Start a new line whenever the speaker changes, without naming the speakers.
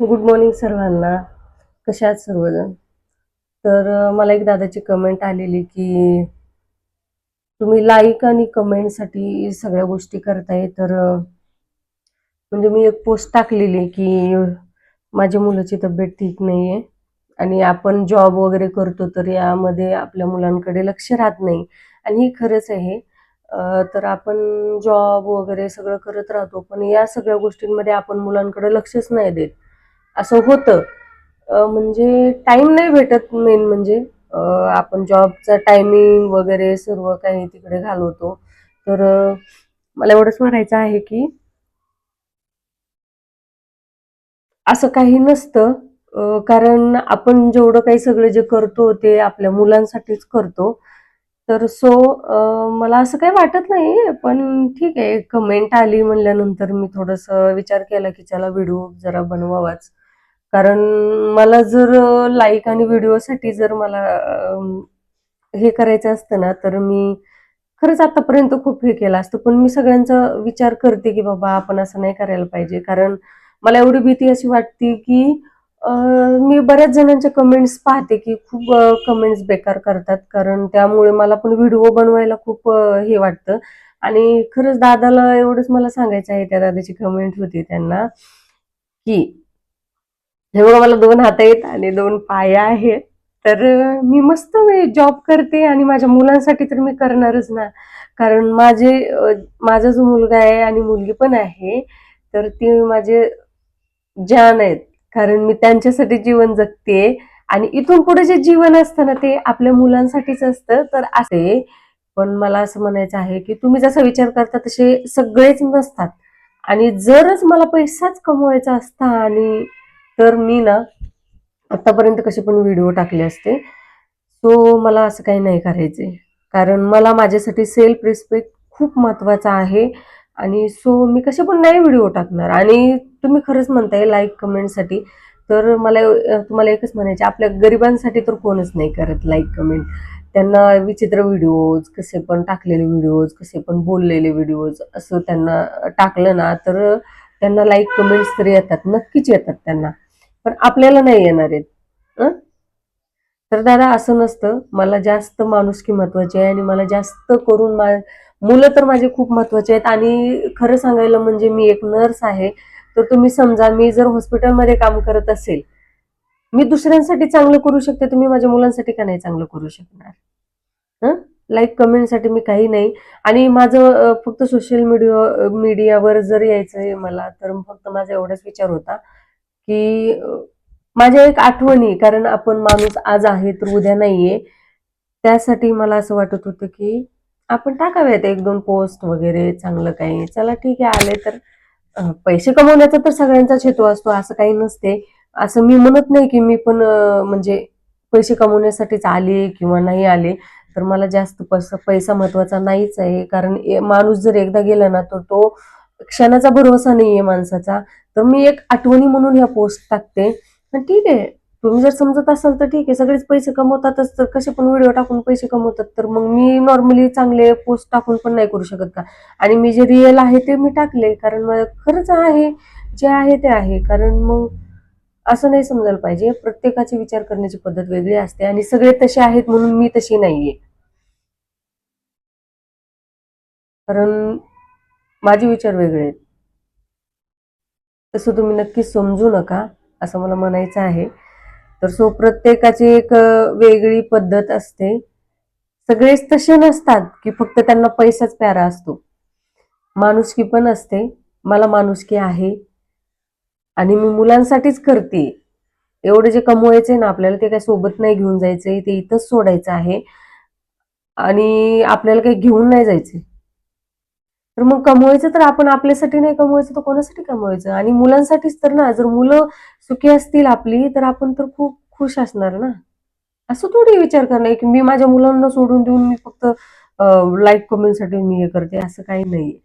Good morning सर्वांना. कशा आहात सर्वजण? तर मला एक दादाची कमेंट आलेली की तुम्ही लाईक आणि कमेंटसाठी सगळ्या गोष्टी करताय. तर म्हणजे मी एक पोस्ट टाकलेली की माझ्या मुलाची तब्येत ठीक नाही आहे आणि आपण जॉब वगैरे करतो तर यामध्ये आपल्या मुलांकडे लक्ष राहत नाही. आणि हे खरंच आहे. तर आपण जॉब वगैरे सगळं करत राहतो पण या सगळ्या गोष्टींमध्ये आपण मुलांकडे लक्षच नाही देत. असं होतं. म्हणजे टाइम नाही भेटत मेन म्हणजे आपण जॉबचा टायमिंग वगैरे सर्व काही तिकडे घालवतो. तर मला एवढंच म्हणायचं आहे की असं काही नसतं. कारण आपण जेवढं काही सगळं जे करतो ते आपल्या मुलांसाठीच करतो. तर सो मला असं काही वाटत नाही पण ठीक आहे. कमेंट आली म्हणल्यानंतर मी थोडंसं विचार केला की चला व्हिडिओ जरा बनवावाच. कारण मला जर लाईक आणि व्हिडिओसाठी जर मला हे करायचं असतं ना तर मी खरंच आतापर्यंत खूप हे केलं असतं. पण मी सगळ्यांचा विचार करते की बाबा आपण असं नाही करायला पाहिजे. कारण मला एवढी भीती अशी वाटते की मी बऱ्याच जणांच्या कमेंट्स पाहते की खूप कमेंट्स बेकार करतात. कारण त्यामुळे मला पण व्हिडिओ बनवायला खूप हे वाटतं. आणि खरंच दादाला एवढंच मला सांगायचं आहे त्या दादाची कमेंट होती त्यांना की हे बघा मला दोन हात आहेत आणि दोन पाय आहेत. तर मी मस्त जॉब करते आणि माझ्या मुलांसाठी तर मी करणारच ना. कारण माझे माझा जो मुलगा आहे आणि मुलगी पण आहे तर ती माझे जान आहेत. कारण मी त्यांच्यासाठी जीवन जगते आणि इथून पुढे जे जीवन असतं ना ते आपल्या मुलांसाठीच असतं. तर असे पण मला असं म्हणायचं आहे की तुम्ही जसा विचार करता तसे सगळेच नसतात. आणि जरच मला पैसाच कमवायचा असता आणि तर मी ना आतापर्यंत कसे पण व्हिडिओ टाकले असते. सो मला असं काही नाही करायचे कारण मला माझ्यासाठी सेल्फ रिस्पेक्ट खूप महत्त्वाचा आहे. आणि सो मी कसे पण नाही व्हिडिओ टाकणार. आणि तुम्ही खरंच म्हणताय लाईक कमेंटसाठी तर मला तुम्हाला एकच म्हणायचे आपल्या गरिबांसाठी तर कोणच नाही करत लाईक कमेंट त्यांना विचित्र व्हिडिओज कसे पण टाकलेले व्हिडिओज कसे पण बोललेले व्हिडिओज असं त्यांना टाकलं ना तर त्यांना लाईक कमेंट्स तरी येतात. नक्कीच येतात त्यांना. पण आपल्याला नाही येणार आहेत. तर दादा असं नसतं. मला जास्त माणुसकी महत्वाची आहे आणि मला जास्त करून मा मुलं तर माझे खूप महत्त्वाचे आहेत. आणि खरं सांगायला म्हणजे मी एक नर्स आहे. तर तुम्ही समजा मी जर हॉस्पिटलमध्ये काम करत असेल मी दुसऱ्यांसाठी चांगलं करू शकते तुम्ही माझ्या मुलांसाठी का नाही चांगलं करू शकणार? हं लाईक कमेंटसाठी मी काही नाही. आणि माझं फक्त सोशल मीडिया मीडियावर जर यायचं आहे मला तर फक्त माझा एवढाच विचार होता. की माझ्या एक आठवणी कारण आपण माणूस आज आहे तर उद्या नाहीये. त्यासाठी मला असं वाटत होतं की आपण टाकाव्यात एक दोन पोस्ट वगैरे चांगलं काही. चला ठीक आहे आले तर पैसे कमवण्याचा तर सगळ्यांचाच हेतू असतो असं काही नसते. असं मी म्हणत नाही की मी पण म्हणजे पैसे कमवण्यासाठीच आले किंवा नाही आले तर मला जास्त पैसा पैसा महत्त्वाचा नाहीच आहे. कारण माणूस जर एकदा गेला ना तर तो क्षणाचा भरोसा नाहीये माणसाचा. तर मी एक आठवणी म्हणून ह्या पोस्ट टाकते. ठीक आहे. तुम्ही जर समजत असाल तर ठीक आहे. सगळेच पैसे कमवतातच. तर कसे पण व्हिडिओ टाकून पैसे कमवतात. तर मग मी नॉर्मली चांगले पोस्ट टाकून पण नाही करू शकत का? आणि मी जे रिअल आहे ते मी टाकले. कारण मला खरंच आहे. जे आहे ते आहे. कारण मग असं नाही समजायला पाहिजे. प्रत्येकाची विचार करण्याची पद्धत वेगळी असते. आणि सगळे तसे आहेत म्हणून मी तशी नाहीये. कारण माझे विचार वेगळे आहेत. तसं तुम्ही नक्कीच समजू नका असं मला म्हणायचं आहे. तर सो प्रत्येकाची एक वेगळी पद्धत असते. सगळेच तसे नसतात की फक्त त्यांना पैसाच प्यारा असतो. माणुसकी पण असते. मला माणुसकी आहे. आणि मी मुलांसाठीच करते. एवढे जे कमवायचे ना आपल्याला ते काही सोबत नाही घेऊन जायचंय ते इथंच सोडायचं आहे. आणि आपल्याला काही घेऊन नाही जायचंय तर मग कमवायचं तर आपण आपल्यासाठी नाही कमवायचं तर कोणासाठी कमवायचं? आणि मुलांसाठीच तर ना जर मुलं सुखी असतील आपली तर आपण तर खूप खुश असणार ना? असं थोडी विचार करणार की मी माझ्या मुलांना सोडून देऊन मी फक्त लाईक कमेंटसाठी मी हे करते असं काही नाहीये.